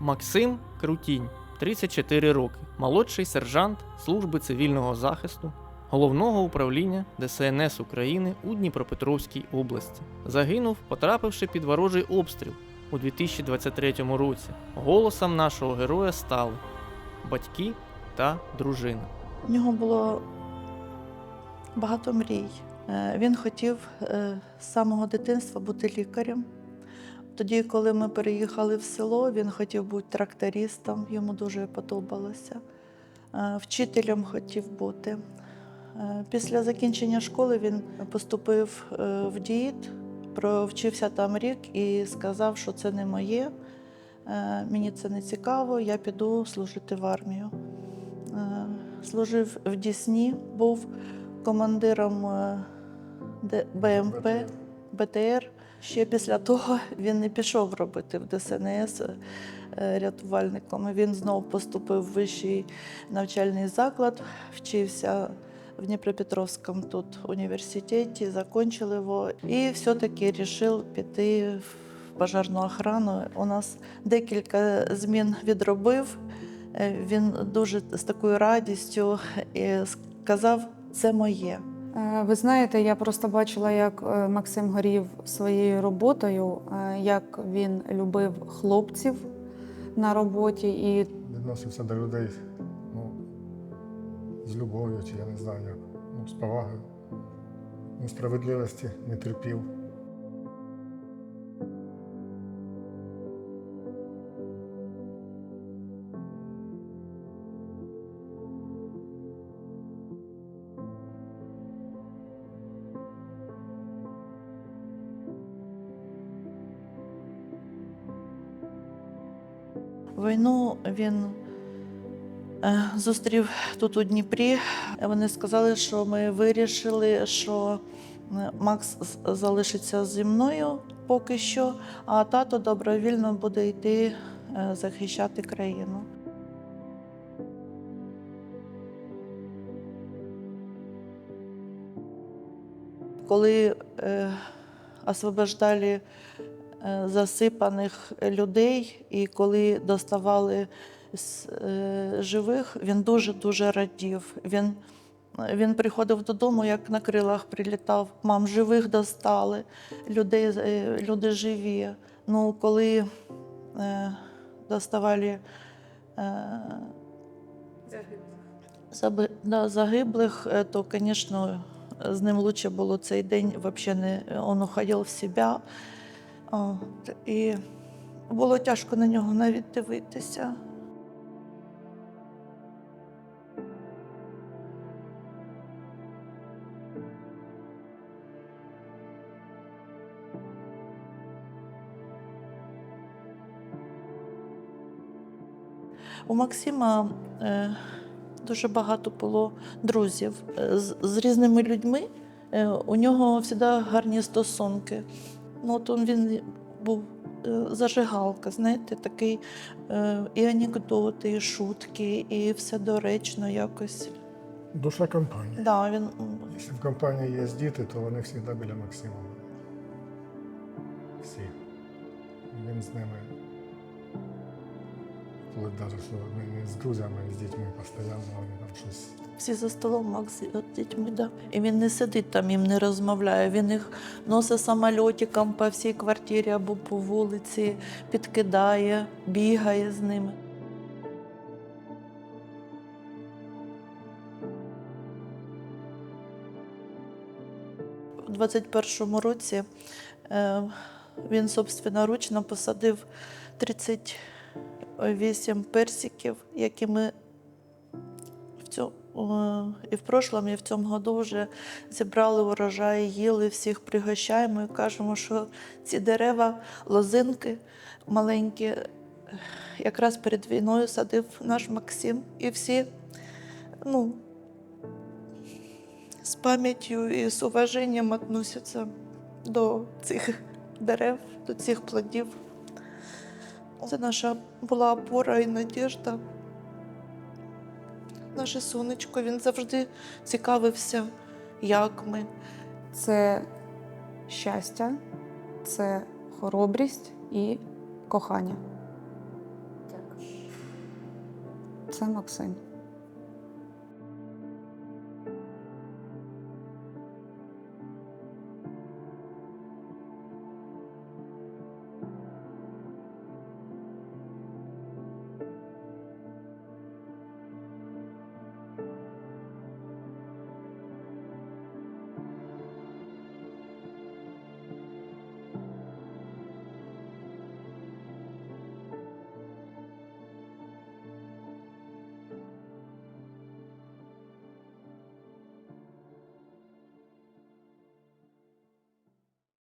Максим Крутінь, 34 роки, молодший сержант Служби цивільного захисту Головного управління ДСНС України у Дніпропетровській області. Загинув, потрапивши під ворожий обстріл у 2023 році. Голосом нашого героя стали батьки та дружина. У нього було багато мрій. Е, Він хотів е, з самого дитинства бути лікарем. Тоді, коли ми переїхали в село, він хотів бути трактористом, йому дуже подобалося. Е, Вчителем хотів бути. Е, Після закінчення школи він поступив е, в ДІІТ, провчився там рік і сказав, що це не моє, мені це не цікаво, я піду служити в армію. Служив в Дісні, був командиром БМП, БТР. Ще після того він не пішов робити в ДСНС е, рятувальником. Він знову поступив в вищий навчальний заклад, вчився в Дніпропетровському тут університеті, закінчив його і все-таки вирішив піти в пожежну охрану. У нас декілька змін відробив. Е, Він дуже з такою радістю і сказав, це моє. Е, Ви знаєте, я просто бачила, як е, Максим горів своєю роботою, е, як він любив хлопців на роботі і відносився до людей ну, з любов'ю, чи я не знаю як, ну, з повагою. Несправедливості не терпів. Війну він е, зустрів тут у Дніпрі. Вони сказали, що ми вирішили, що е, Макс залишиться зі мною поки що, а тато добровільно буде йти е, захищати країну. Коли освобождали засипаних людей, і коли доставали з е, живих, він дуже-дуже радів. Він, він приходив додому, як на крилах прилітав. Мам, живих достали, людей, е, люди живі. Ну, коли е, доставали е, заби- да, загиблих, е, то, звісно, з ним краще було цей день. Взагалі не він уходив в себе. От, і було тяжко на нього навіть дивитися. У Максима е, дуже багато було друзів Е, з, різними людьми. Е, у нього завжди гарні стосунки. Ну, от він був е, зажигалка, знаєте, такий е, і анекдоти, і шутки, і все доречно якось. Душа компанії. Да, він Якщо в компанії є діти, то вони завжди біля Максима. Всі. Він з ними. Вплоть навіть, що ми з друзями, з дітьми постійно, вони там щось. всі за столом Макс з дітьми. Да. І він не сидить там, їм не розмовляє. Він їх носить самольотиком по всій квартирі або по вулиці, підкидає, бігає з ними. У 21-му році е, він собственноручно посадив 38 персиків, які ми в цьому, і в прошлому, і в цьому году вже зібрали урожай, їли, всіх пригощаємо і кажемо, що ці дерева, лозинки маленькі, якраз перед війною садив наш Максим. І всі ну, з пам'яттю і з уваженням відносяться до цих дерев, до цих плодів. Це наша була опора і надіжда. Наше сонечко, він завжди цікавився, як ми. Це щастя, це хоробрість і кохання. Дякую. Це Максим.